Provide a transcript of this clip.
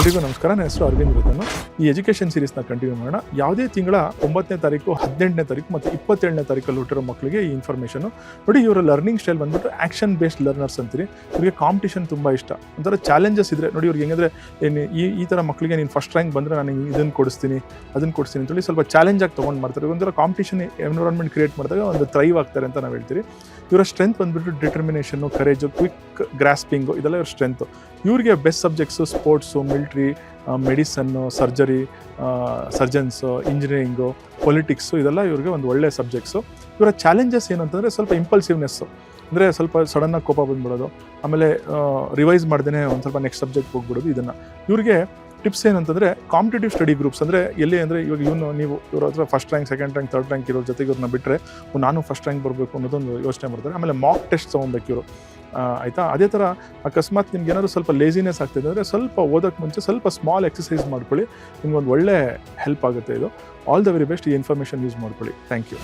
ಎಲ್ರಿಗೂ ನಮಸ್ಕಾರ. ನನ್ನ ಹೆಸರು ಅರವಿಂದ್ ರತನು. ಈ ಎಜುಕೇಷನ್ ಸೀರೀಸ್ನ ಕಂಟಿನ್ಯೂ ಮಾಡೋಣ. ಯಾವುದೇ ತಿಂಗಳ ಒಂಬತ್ತನೇ ತಾರೀಕು, ಹದಿನೆಂಟನೇ ತಾರೀಕು ಮತ್ತು ಇಪ್ಪತ್ತೇಳನೇ ತಾರೀಕಲ್ಲಿ ಹುಟ್ಟಿರೋ ಮಕ್ಕಳಿಗೆ ಈ ಇನ್ಫಾರ್ಮೇಷನು ನೋಡಿ, ಇವರ ಲರ್ನಿಂಗ್ ಸ್ಟೈಲ್ ಬಂದ್ಬಿಟ್ಟು ಆ್ಯಕ್ಷನ್ ಬೇಸ್ಡ್ ಲರ್ನರ್ಸ್ ಅಂತೀರಿ. ಇವರಿಗೆ ಕಾಂಪಿಟೇಷನ್ ತುಂಬ ಇಷ್ಟ. ಒಂಥರ ಚಾಲೆಂಜಸ್ ಇದ್ರೆ, ನೋಡಿ ಇವ್ರಿಗೆ ಹೆಂಗಂದ್ರೆ, ಏನು ಈ ಈ ಥರ ಮಕ್ಕಳಿಗೆ ನೀನು ಫಸ್ಟ್ ರ್ಯಾಂಕ್ ಬಂದರೆ ನಾನು ಇದನ್ನು ಕೊಡಿಸ್ತೀನಿ ಅದನ್ನು ಕೊಡಿಸ್ತೀನಿ ಅಂತೇಳಿ ಸ್ವಲ್ಪ ಚಾಲೆಂಜ್ ಆಗಿ ತೊಗೊಂಡು ಮಾಡ್ತಾರೆ. ಒಂಥರ ಕಾಂಪಿಟೇಷನ್ ಎನ್ವಿರಾನ್ಮೆಂಟ್ ಕ್ರಿಯೇಟ್ ಮಾಡಿದಾಗ ಒಂದು ಥ್ರೈವ್ ಆಗ್ತಾರೆ ಅಂತ ನಾವು ಹೇಳ್ತೀವಿ ಇವರ ಸ್ಟ್ರೆಂತ್ ಬಂದ್ಬಿಟ್ಟು ಡಿಟರ್ಮಿನೇಷನ್ನು ಕರೇಜು ಕ್ವಿಕ್ ಗ್ರಾಸ್ಪಿಂಗು ಇದೆಲ್ಲ ಇವ್ರ ಸ್ಟ್ರೆಂತು ಇವ್ರಿಗೆ best subjects sports military medicine surgery surgeons engineering politics ಇದೆಲ್ಲ ಇವ್ರಿಗೆ ಒಂದು ಒಳ್ಳೆ ಸಬ್ಜೆಕ್ಟ್ಸು ಇವರ ಚಾಲೆಂಜಸ್ ಏನಂತಂದರೆ ಸ್ವಲ್ಪ ಇಂಪಲ್ಸಿವ್ನೆಸ್ಸು ಅಂದರೆ ಸ್ವಲ್ಪ ಸಡನ್ನಾಗಿ ಕೋಪ ಬಂದ್ಬಿಡೋದು. ಆಮೇಲೆ ರಿವೈಸ್ ಮಾಡ್ದೇ ಒಂದು ಸ್ವಲ್ಪ ನೆಕ್ಸ್ಟ್ ಸಬ್ಜೆಕ್ಟ್ ಹೋಗ್ಬಿಡೋದು ಇದನ್ನು. ಇವ್ರಿಗೆ ಟಿಪ್ಸ್ ಏನಂತಂದರೆ ಕಾಂಪಿಟೇಟಿವ್ ಸ್ಟಡಿ ಗ್ರೂಪ್ಸ್ ಅಂದರೆ ಎಲ್ಲಿ ಅಂದರೆ ಇವಾಗ ಇವನು ನೀವು ಇವ್ರ ಹತ್ರ first rank second rank third rank ಇರೋ ಜೊತೆಗೆ ಇವ್ರನ್ನ ಬಿಟ್ಟರೆ ನಾನು ಫಸ್ಟ್ ರ್ಯಾಂಕ್ ಬರಬೇಕು ಅನ್ನೋದೊಂದು ಯೋಚನೆ ಮಾಡ್ತಾರೆ. ಆಮೇಲೆ ಮಾಕ್ ಟೆಸ್ಟ್ ತೊಗೊಬೇಕು ಇವರು. ಆಯಿತಾ? ಅದೇ ಥರ ಅಕಸ್ಮಾತ್ ನಿಮ್ಗೆ ಏನಾದರೂ ಸ್ವಲ್ಪ ಲೇಸಿನೆಸ್ ಆಗ್ತಿದೆ ಅಂದರೆ ಸ್ವಲ್ಪ ಓದೋಕ್ಕೆ ಮುಂಚೆ ಸ್ವಲ್ಪ ಸ್ಮಾಲ್ ಎಕ್ಸಸೈಸ್ ಮಾಡ್ಕೊಳ್ಳಿ. ನಿಮ್ಗೆ ಒಂದು ಒಳ್ಳೆ ಹೆಲ್ಪ್ ಆಗುತ್ತೆ ಇದು. ಆಲ್ ದ ವೆರಿ ಬೆಸ್ಟ್ ಈ ಇನ್ಫಾರ್ಮೇಷನ್ ಯೂಸ್ ಮಾಡ್ಕೊಳ್ಳಿ. Thank you